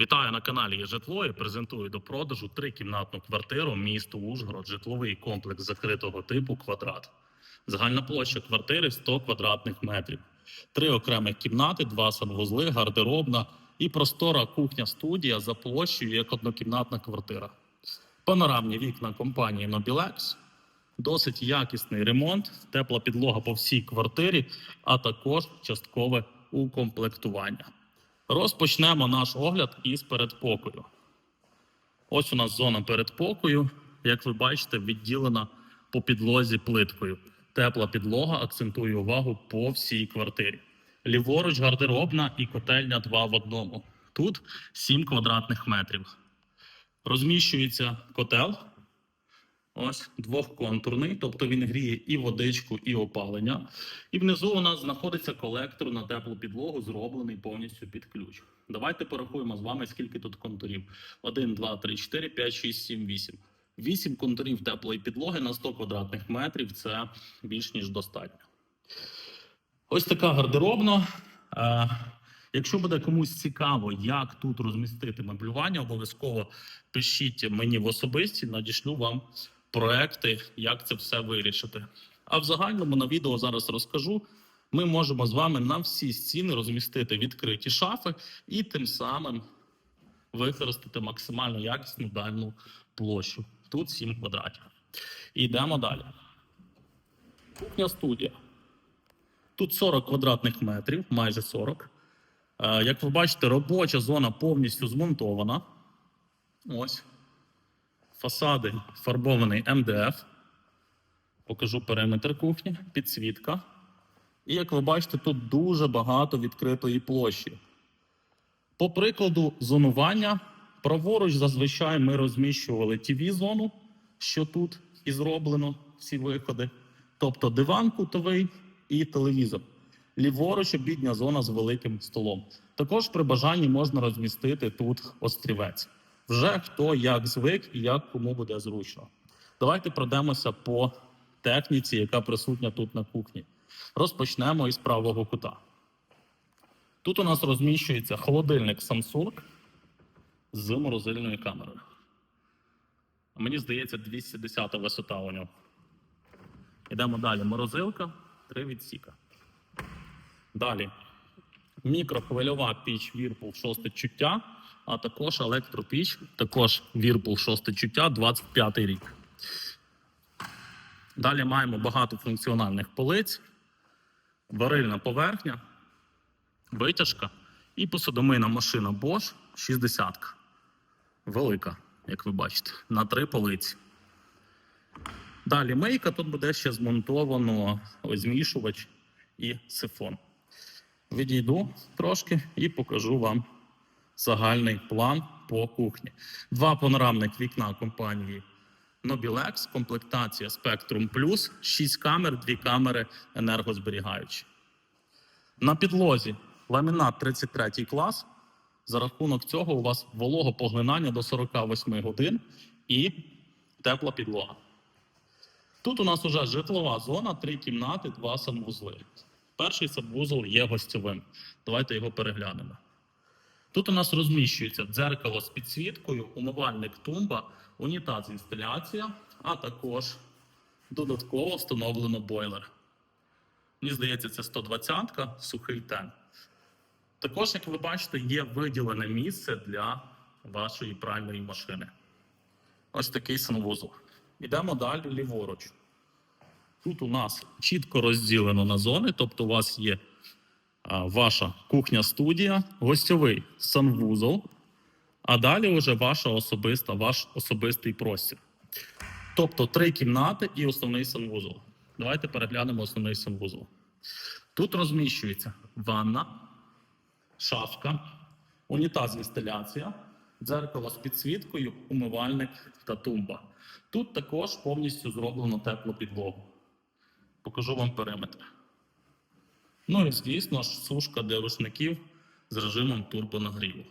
Вітаю на каналі «Є житло» і презентую до продажу трикімнатну квартиру місто Ужгород, житловий комплекс закритого типу квадрат. Загальна площа квартири 100 квадратних метрів. Три окремих кімнати, два санвузли, гардеробна і простора кухня-студія за площею як однокімнатна квартира. Панорамні вікна компанії Nobilex, досить якісний ремонт, тепла підлога по всій квартирі, а також часткове укомплектування. Розпочнемо наш огляд із передпокою. Ось у нас зона передпокою, як ви бачите, відділена по підлозі плиткою. Тепла підлога акцентує увагу по всій квартирі. Ліворуч гардеробна і котельня 2 в одному. Тут 7 квадратних метрів. Розміщується котел. Ось двохконтурний, тобто він гріє і водичку, і опалення. І внизу у нас знаходиться колектор на теплу підлогу, зроблений повністю під ключ. Давайте порахуємо з вами, скільки тут контурів: 1, 2, 3, 4, 5, 6, 7, 8. 8 контурів теплої підлоги на 100 квадратних метрів це більш ніж достатньо. Ось така гардеробна. Е, Якщо буде комусь цікаво, як тут розмістити меблювання, обов'язково пишіть мені в особисті, надішлю вам проекти, як це все вирішити. А в загальному на відео зараз розкажу. Ми можемо з вами на всі стіни розмістити відкриті шафи і тим самим використати максимально якісну дальну площу. Тут 7 квадратів. Йдемо далі. Кухня студія. Тут 40 квадратних метрів, майже 40. Е, Як ви бачите, робоча зона повністю змонтована. Ось. Фасади фарбований МДФ. Покажу периметр кухні, підсвітка. І як ви бачите, тут дуже багато відкритої площі. По прикладу зонування, праворуч зазвичай ми розміщували tv зону що тут і зроблено всі виходи. Тобто диван кутовий і телевізор. Ліворуч обідня зона з великим столом. Також при бажанні можна розмістити тут острівець. Вже хто як звик і як кому буде зручно. Давайте пройдемося по техніці, яка присутня тут на кухні. Розпочнемо із правого кута. Тут у нас розміщується холодильник Samsung з морозильною камерою. Мені здається, 210 висота у нього. Йдемо далі. Морозилка, три відсіка. Далі. Мікрохвильова піч Whirlpool 6 чуття, а також електропіч, також Whirlpool 6 чуття, 25 рік. Далі маємо багато функціональних полиць, варильна поверхня, витяжка і посудомийна машина Bosch 60. Велика, як ви бачите, на три полиці. Далі мийка, тут буде ще змонтовано змішувач і сифон. Відійду трошки і покажу вам загальний план по кухні. Два панорамних вікна компанії Nobilex, комплектація Spectrum Plus, 6 камер, 2 камери енергозберігаючі. На підлозі ламінат 33 клас. За рахунок цього у вас вологопоглинання до 48 годин і тепла підлога. Тут у нас уже житлова зона, три кімнати, два санвузли. Перший санвузол є гостьовим. Давайте його переглянемо. Тут у нас розміщується дзеркало з підсвіткою, умивальник тумба, унітаз інсталяція, а також додатково встановлено бойлер. Мені здається, це 120-ка, сухий тен. Також, як ви бачите, є виділене місце для вашої пральної машини. Ось такий санвузол. Йдемо далі ліворуч. Тут у нас чітко розділено на зони, тобто у вас є а, ваша кухня-студія, гостьовий санвузол, а далі вже ваша особиста, ваш особистий простір. Тобто три кімнати і основний санвузол. Давайте переглянемо основний санвузол. Тут розміщується ванна, шафка, унітаз інсталяція, дзеркало з підсвіткою, умивальник та тумба. Тут також повністю зроблено теплу підлогу. Покажу вам периметр. Ну і звісно ж, сушка для рушників з режимом турбонагріву.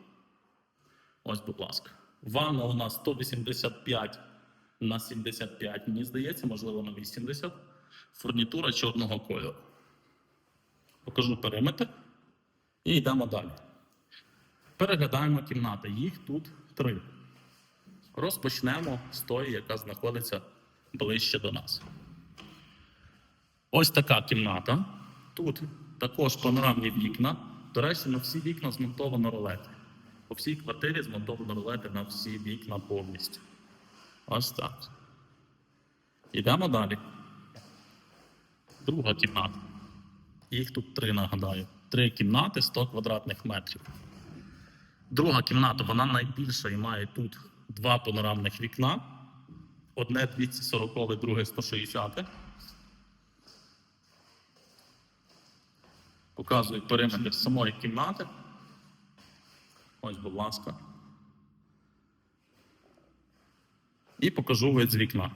Ось, будь ласка. Ванна у нас 185 на 75, мені здається, можливо, на 80. Фурнітура чорного кольору. Покажу периметр. І йдемо далі. Переглядаємо кімнати. Їх тут три. Розпочнемо з тої, яка знаходиться ближче до нас. Ось така кімната. Тут також панорамні вікна. До речі, на всі вікна змонтовано ролети. По всій квартирі змонтовано ролети на всі вікна повністю. Ось так. Йдемо далі. Друга кімната. Їх тут три, нагадаю. Три кімнати, 100 квадратних метрів. Друга кімната, вона найбільша і має тут два панорамних вікна. Одне 240, друге 160. Показую периметр самої кімнати. Ось, будь ласка. І покажу вид з вікна.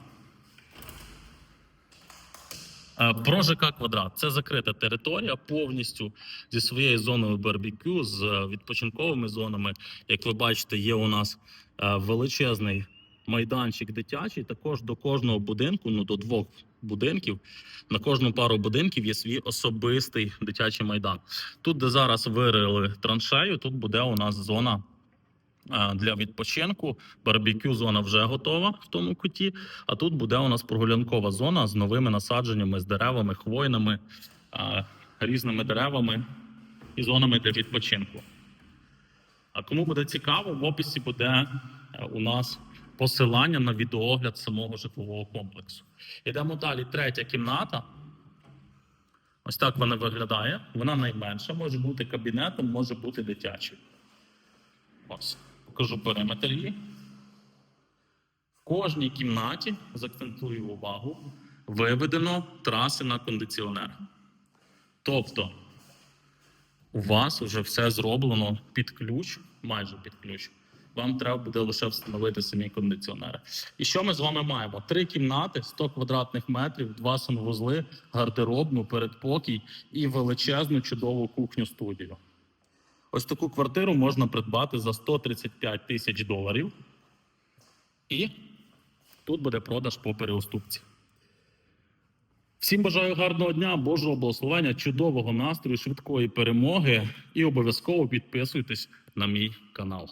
Е, Про ЖК квадрат це закрита територія повністю зі своєю зоною барбекю, з е, відпочинковими зонами. Як ви бачите, є у нас е, величезний майданчик дитячий. Також до кожного будинку, ну до двох будинків, на кожну пару будинків є свій особистий дитячий майдан. Тут, де зараз вирили траншею, тут буде у нас зона. е, Для відпочинку барбекю зона вже готова в тому куті. А тут буде у нас прогулянкова зона з новими насадженнями, з деревами, хвойними, різними деревами і зонами для відпочинку. А кому буде цікаво, в описі буде е, у нас посилання на відеоогляд самого житлового комплексу. Йдемо далі. Третя кімната. Ось так вона виглядає. Вона найменша, може бути кабінетом, може бути дитячою. Ось, покажу периметр її. В кожній кімнаті, закцентую увагу, виведено траси на кондиціонер. Тобто, у вас вже все зроблено під ключ, майже під ключ. Вам треба буде лише встановити самі кондиціонери. І що ми з вами маємо? Три кімнати, 100 квадратних метрів, два санвузли, гардеробну, передпокій і величезну чудову кухню студію. Ось таку квартиру можна придбати за 135 тисяч доларів. І тут буде продаж по переуступці. Всім бажаю гарного дня, Божого благословення, чудового настрою, швидкої перемоги і обов'язково підписуйтесь на мій канал.